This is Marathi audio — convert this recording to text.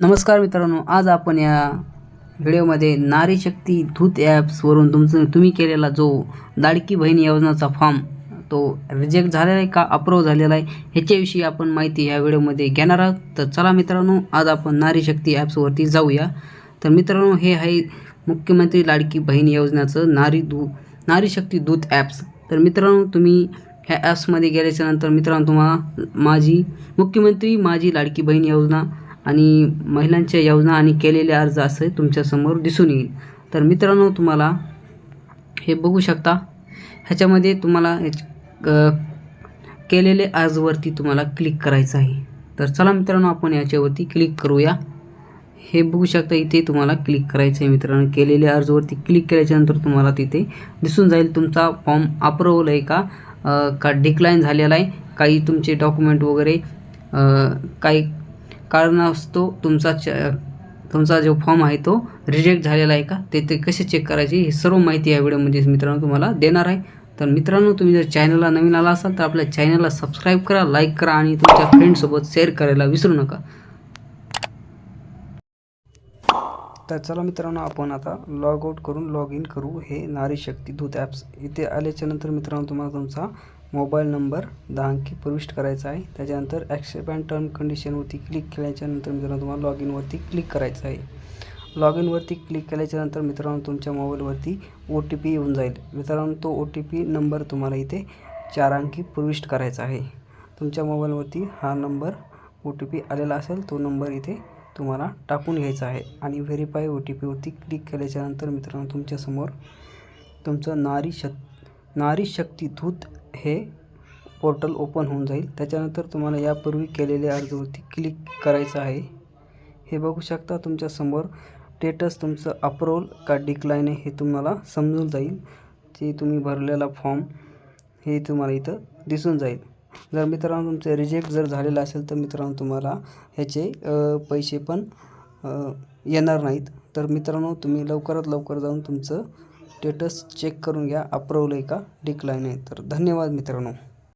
नमस्कार मित्रांनो आज आपण या व्हिडिओमध्ये नारी शक्ती धूत ॲप्सवरून तुमचं तुम्ही केलेला जो लाडकी बहीण योजनाचा फॉर्म तो रिजेक्ट झालेला आहे का अप्रूव्ह झालेला आहे ह्याच्याविषयी आपण माहिती ह्या व्हिडिओमध्ये घेणार आहोत. तर चला मित्रांनो आज आपण नारी शक्ती ॲप्सवरती जाऊया. तर मित्रांनो हे आहे मुख्यमंत्री लाडकी बहीण योजनेचं नारी दू नारी शक्ती दूत ॲप्स. तर मित्रांनो तुम्ही ह्या ॲप्समध्ये गेल्याच्यानंतर मित्रांनो तुम्हाला माझी मुख्यमंत्री माझी लाडकी बहीण योजना आणि महिलांच्या योजना आणि केलेले अर्ज असे तुमच्यासमोर दिसून येईल. तर मित्रांनो तुम्हाला हे बघू शकता. ह्याच्यामध्ये तुम्हाला केलेले अर्जवरती तुम्हाला क्लिक करायचं आहे. तर चला मित्रांनो आपण याच्यावरती क्लिक करूया. हे बघू शकता इथे तुम्हाला क्लिक करायचं आहे मित्रांनो. केलेल्या अर्जवरती क्लिक केल्याच्यानंतर तुम्हाला तिथे दिसून जाईल तुमचा फॉर्म अप्रूवल आहे का का डिक्लाईन झालेला आहे काही तुमचे डॉक्युमेंट वगैरे काही कारण असतो तुमचा च तुमचा जो फॉर्म आहे तो रिजेक्ट झालेला आहे का? ते ते कसे चेक करायचे? ही सर्व माहिती या व्हिडिओमध्ये मित्रांनो तुम्हाला देणार आहे. तर मित्रांनो तुम्ही जर चॅनलला नवीन आला असाल तर आपल्या चॅनलला सबस्क्राईब करा लाईक करा आणि तुमच्या फ्रेंडसोबत शेअर करायला विसरू नका. तर चला मित्रांनो आपण आता लॉग आउट करून लॉग इन करू. हे नारी शक्ती दूत ॲप्स इथे आल्याच्यानंतर मित्रांनो तुम्हाला तुमचा मोबाईल नंबर दहा अंकी प्रविष्ट करायचा आहे. त्याच्यानंतर ॲक्सेप्ट अँड टर्म कंडिशनवरती क्लिक केल्याच्यानंतर मित्रांनो तुम्हाला लॉग इनवरती क्लिक करायचं आहे. लॉग इनवरती क्लिक केल्याच्यानंतर मित्रांनो तुमच्या मोबाईलवरती ओ टी पी येऊन जाईल. मित्रांनो तो ओ टी पी नंबर तुम्हाला इथे चार अंकी प्रविष्ट करायचा आहे. तुमच्या मोबाईलवरती हा नंबर ओ टी पी आलेला असेल तो नंबर इथे तुम्हाला टाकून घ्यायचा आहे. आणि व्हेरीफाय ओ टी पीवरती क्लिक केल्याच्यानंतर मित्रांनो तुमच्यासमोर तुमचं नारी शक नारी शक्ती धूत हे पोर्टल ओपन होऊन जाईल. त्याच्यानंतर तुम्हाला यापूर्वी केलेल्या अर्जवरती क्लिक करायचं आहे. हे बघू शकता तुमच्यासमोर स्टेटस तुमचं अप्रूव्हल का डिक्लाईन आहे हे तुम्हाला समजून जाईल. ते तुम्ही भरलेला फॉर्म हे तुम्हाला इथं दिसून जाईल. जर मित्रांनो तुमचं रिजेक्ट जर झालेलं असेल तर मित्रांनो तुम्हाला ह्याचे पैसे पण येणार नाहीत. तर मित्रांनो तुम्ही लवकरात लवकर जाऊन तुमचं स्टेटस चेक करून घ्या. अप्रूव्हल आहे का? डिक्लाईन आहे. तर धन्यवाद मित्रांनो.